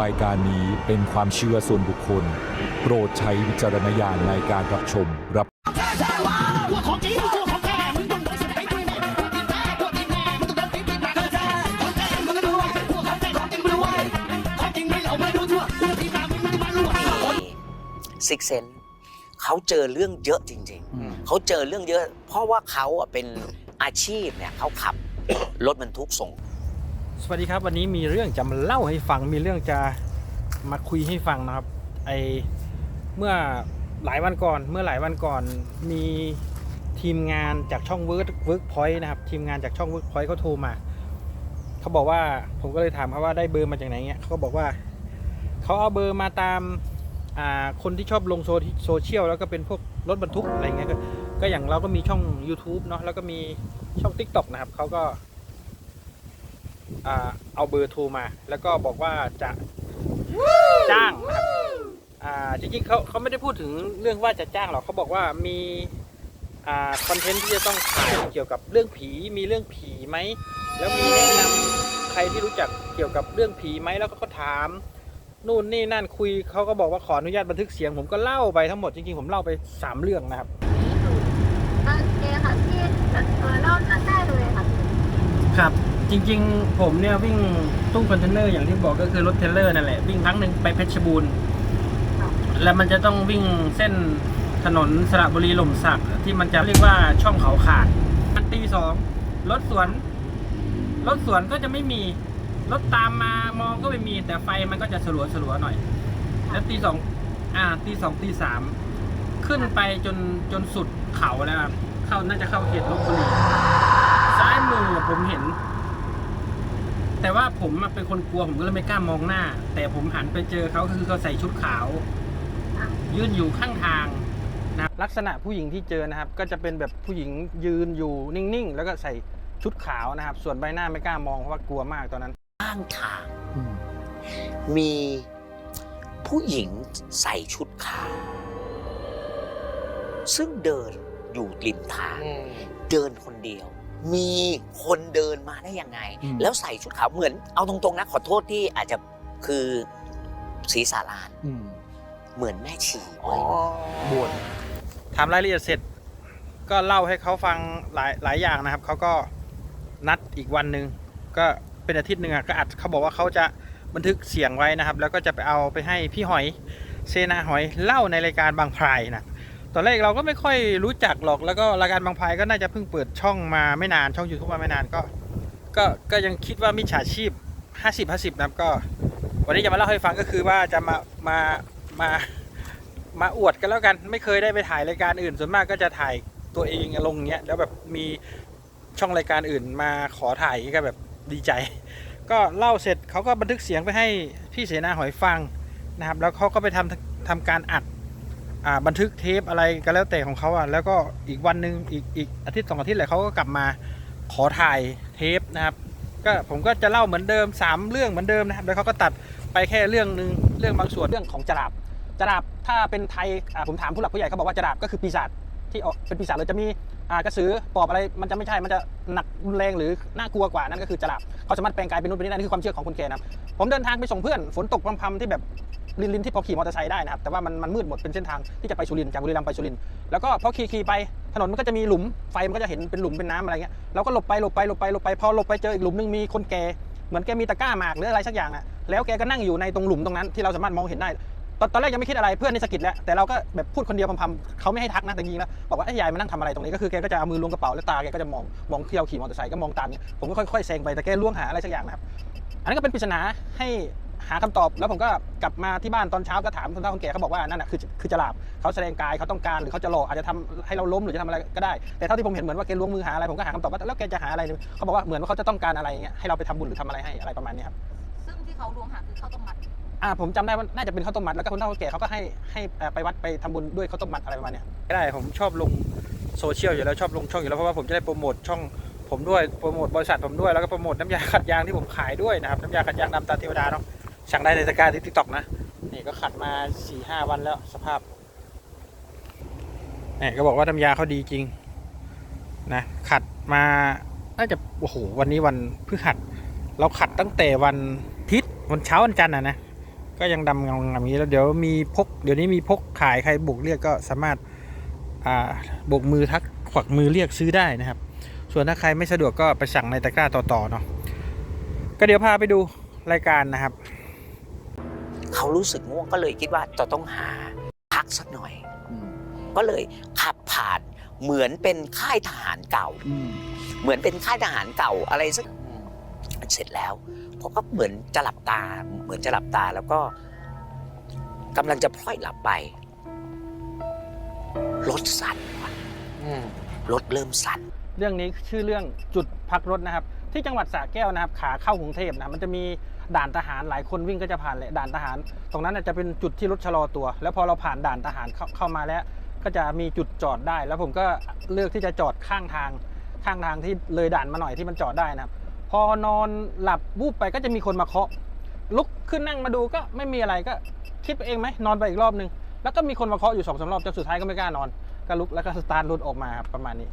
รายการนี้เป็นความเชื่อส่วนบุคคล โปรดใช้วิจารณญาณในการรับชมรับพวกของจริงพวกของแท้มึงต้องโดนสเปคด้วยแน่พวกที่แท้พวกที่แน่มึงต้องโดนตีตีหนักแท้ของแท้มึงก็ดูไว้พวกของแท้ของจริงมึงดูไว้ของจริงไม่เอามาดูทั่วพวกที่ตามมึงมึงมารู้ว่าซิกเซนเขาเจอเรื่องเยอะจริง ๆ เขาเจอเรื่องเยอะ เพราะว่าเขาอะเป็นอาชีพเนี่ยเขาขับ รถบรรทุกส่งส วัสดีครับวันนี้มีเรื่องจะมาเล่าให้ฟังมีเรื่องจะมาคุยให้ฟังนะครับไอเมื่อหลายวันก่อน เมื่อหลายวันก่อนมีทีมงานจากช่องเวิร์กเวิร์กพอยต์นะครับทีมงานจากช่องเวิร์กพอยต์เขาโทรมาเขาบอกว่าผมก็เลยถามเขาว่าได้เบอร์มาจากไหนเงี้ยเขาก็บอกว่าเขาเอาเบอร์มาตามคนที่ชอบลงโซโซเชียลแล้วก็เป็นพวกรถบรรทุกอะไรเงี้ยก็อย่างเราก็มีช่อง YouTube เนาะแล้วก็มีช่อง TikTok นะครับเขาก็ เอาเบอร์โทรมา แล้วก็บอกว่าจะจ้างนะครับอ่าจริงๆเขาเขาไม่ได้พูดถึงเรื่องว่าจะจ้างหรอกเขาบอกว่ามีอ่าคอนเทนต์ที่จะต้องถ่ายเกี่ยวกับเรื่องผีมีเรื่องผีไหมแล้วมีแนะนำใครที่รู้จักเกี่ยวกับเรื่องผีไหมแล้วก็เขาถามนู่นนี่นั่นคุยเขาก็บอกว่าขออนุญาตบันทึกเสียง ผมก็เล่าไปทั้งหมดจริงๆผมเล่าไปสามเรื่องนะครับโอเคค่ะพี่เออเล่าเรื่องได้เลยค่ะครับ จริง ๆ ผมเนี่ยวิ่งตู้คอนเทนเนอร์อย่างที่บอกก็คือรถเทเลอร์นั่นแหละ วิ่งครั้งหนึ่งไปเพชรบูรณ์แล้วมันจะต้องวิ่งเส้นถนนสระบุรีหล่มสักที่มันจะเรียกว่าช่องเขาขาดมันตีสองรถสวน รถสวนก็จะไม่มี รถตามมามองก็ไม่มี แต่ไฟมันก็จะสลัวสลัวหน่อย แล้วตีสองอ่าตีสองตีสามขึ้นไปจนจนสุดเขาแล้วครับเข้าน่าจะเข้าเขตลบบุรีซ้ายมือผมเห็น แต่ว่าผมอะเป็นคนกลัวผมก็เลยไม่กล้ามองหน้า แต่ผมหันไปเจอเขาคือเขาใส่ชุดขาว ยืนอยู่ข้างทางนะครับลักษณะผู้หญิงที่เจอนะครับ ก็จะเป็นแบบผู้หญิงยืนอยู่นิ่งๆ แล้วก็ใส่ชุดขาวนะครับ ส่วนใบหน้าไม่กล้ามองเพราะว่ากลัวมากตอนนั้นข้างทางมีผู้หญิงใส่ชุดขาว ซึ่งเดินอยู่ริมทาง เดินคนเดียว มีคนเดินมาได้ยังไง อืม แล้วใส่ชุดขาวเหมือน เอาตรงๆนะขอโทษที่อาจจะคือศีรษะลานเหมือนแม่ชีไว้บวชถามรายละเอียดเสร็จ ก็เล่าให้เขาฟังหลายหลายอย่างนะครับเขาก็นัดอีกวันหนึ่งก็เป็นอาทิตย์หนึ่งอะก็อัดเขาบอกว่าเขาจะบันทึกเสียงไว้นะครับ แล้วก็จะไปเอาไปให้พี่หอยเซนาหอยเล่าในรายการบางพรายนะ ตอนแรกเราก็ไม่ค่อยรู้จักหรอกแล้วก็รายการบางพายก็น่าจะเพิ่งเปิดช่องมาไม่นานช่องยูทูบมาไม่นานก็ ก็ก็ยังคิดว่ามิจฉาชีพ 50 50นะครับก็ วันนี้จะมาเล่าให้ฟังก็คือว่าจะมามามามาอวดกันแล้วกัน ไม่เคยได้ไปถ่ายรายการอื่น ส่วนมากก็จะถ่ายตัวเองลงเงี้ยแล้วแบบมีช่องรายการอื่นมาขอถ่ายก็แบบดีใจ ก็เล่าเสร็จเขาก็บันทึกเสียงไปให้พี่เสนาหอยฟังนะครับ แล้วเขาก็ไปทำทำการอัด บันทึกเทปอะไรก็แล้วแต่ของเขาอะแล้วก็อีกวันหนึ่งอีกอีกอาทิตย์สองอาทิตย์แหละเขาก็กลับมาขอถ่ายเทปนะครับ ก็ผมก็จะเล่าเหมือนเดิมสามเรื่องเหมือนเดิมนะครับ แล้วเขาก็ตัดไปแค่เรื่องหนึ่งเรื่องบางส่วนเรื่องของจราบจราบถ้าเป็นไทยผมถามผู้หลักผู้ใหญ่เขาบอกว่าจราบก็คือปีศาจที่ออกเป็นปีศาจเลยจะมีกระสือปอบอะไรมันจะไม่ใช่ มันจะหนักรุนแรงหรือน่ากลัวกว่านั่นก็คือจราบเขาสามารถแปลงกายเป็นนู่นเป็นนี่ได้นั่นคือความเชื่อของคนแก่นะผมเดินทางไปส่งเพื่อนฝนตกพรำๆที่แบบ ลินลินที่พอขี่มอเตอร์ไซค์ได้นะครับแต่ว่ามันมันมืดหมดเป็นเส้นทางที่จะไปสุรินทร์จากบุรีรัมย์ไปสุรินทร์แล้วก็พอขี่ขี่ไปถนนมันก็จะมีหลุมไฟมันก็จะเห็นเป็นหลุมเป็นน้ำอะไรเงี้ยเราก็หลบไปหลบไปหลบไปหลบไปพอหลบไปเจออีกหลุมนึงมีคนแก่เหมือนแกมีตะกร้าหมากหรืออะไรสักอย่างอะแล้วแกก็นั่งอยู่ในตรงหลุมตรงนั้นที่เราสามารถมองเห็นได้ตอนตอนแรกยังไม่คิดอะไรเพื่อนในสกิดแล้วแต่เราก็แบบพูดคนเดียวพำๆเขาไม่ให้ทักนะแต่จริงแล้วบอกว่าไอ้ยายมานั่งทำอะไรตรงนี้ก็คือแกก็จะเอามือล้วงกระเป๋าแล้วตาแกก็จะมองมองที่เราขี่มอเตอร์ไซค์ก็มองตามเนี่ยผมก็ค่อยๆแซงไปแต่แกล้วงหาอะไรสักอย่างนะครับอันนั้นก็เป็นปริศนาให้ หาคำตอบ แล้วผมก็กลับมาที่บ้านตอนเช้าก็ถามคนเฒ่าคนแก่เขาบอกว่านั่นน่ะคือคือจะหลาบเขาแสดงกายเขาต้องการหรือเขาจะหลอกอาจจะทำให้เราล้มหรือจะทำอะไรก็ได้แต่เท่าที่ผมเห็นเหมือนว่าแกล้วงมือหาอะไรผมก็หาคำตอบว่าแล้วแกจะหาอะไรเนี่ยเขาบอกว่าเหมือนว่าเขาจะต้องการอะไรอย่างเงี้ยให้เราไปทำบุญหรือทำอะไรให้อะไรประมาณนี้ครับซึ่งที่เขาลวงหาคือข้าวต้มมัดอ่าผมจำได้ว่าน่าจะเป็นข้าวต้มมัดแล้วก็คนเฒ่าคนแก่เขาก็ให้ให้เอ่อไปวัดไปทำบุญด้วยข้าวต้มมัดอะไรประมาณเนี้ยไม่ได้ผมชอบลงโซเชียลอยู่แล้วชอบลงช่องอยู่แล้วเพราะว่าผมจะได้โปรโมทช่องผมด้วยโปรโมทบริษัทผมด้วยแล้วก็โปรโมทน้ำยาขัดยางที่ผมขายด้วยนะครับน้ำยาขัดยางดำตาเทวดาเนาะ สั่งได้ในตะกร้าที่ทิกตอกนะนี่ก็ขัดมาสี่ห้าวันแล้วสภาพนี่ก็บอกว่าน้ำยาเขาดีจริงนะขัดมาน่าจะโอ้โหวันนี้วันพฤหัสเราขัดตั้งแต่วันอาทิศวันเช้าวันจันทร์นะนะก็ยังดำงงๆอย่างนี้แล้วเดี๋ยวมีพกเดี๋ยวนี้มีพกขายใครบุกเรียกก็สามารถอ่าบกมือทักขวักมือเรียกซื้อได้นะครับ ส่วนถ้าใครไม่สะดวกก็ไปสั่งในตะกร้าต่อๆเนาะก็เดี๋ยวพาไปดูรายการนะครับ เขารู้สึกง่วงก็เลยคิดว่าจะต้องหาพักสักหน่อย ก็เลยขับผ่านเหมือนเป็นค่ายทหารเก่า เหมือนเป็นค่ายทหารเก่าอะไรสักเสร็จแล้วผมก็เหมือนจะหลับตา เหมือนจะหลับตาแล้วก็กำลังจะพลอยหลับไปรถสั่นว่ะรถเริ่มสั่น เรื่องนี้ชื่อเรื่องจุดพักรถนะครับ ที่จังหวัดสระแก้วนะครับขาเข้ากรุงเทพนะมันจะมีด่านทหารหลายคนวิ่งก็จะผ่านเลยด่านทหาร ตรงนั้นจะเป็นจุดที่รถชะลอตัว แล้วพอเราผ่านด่านทหารเข้าเขามาแล้ว ก็จะมีจุดจอดได้ แล้วผมก็เลือกที่จะจอดข้างทาง ข้างทางที่เลยด่านมาหน่อยที่มันจอดได้นะครับพอนอนหลับวูบไปก็จะมีคนมาเคาะ ลุกขึ้นนั่งมาดูก็ไม่มีอะไรก็คิดไปเองไหมนอนไปอีกรอบนึงแล้วก็มีคนมาเคาะอยู่สองสามรอบจนสุดท้ายก็ไม่กล้านอน ก็ลุกแล้วก็สตาร์ทรถออกมาครับประมาณนี้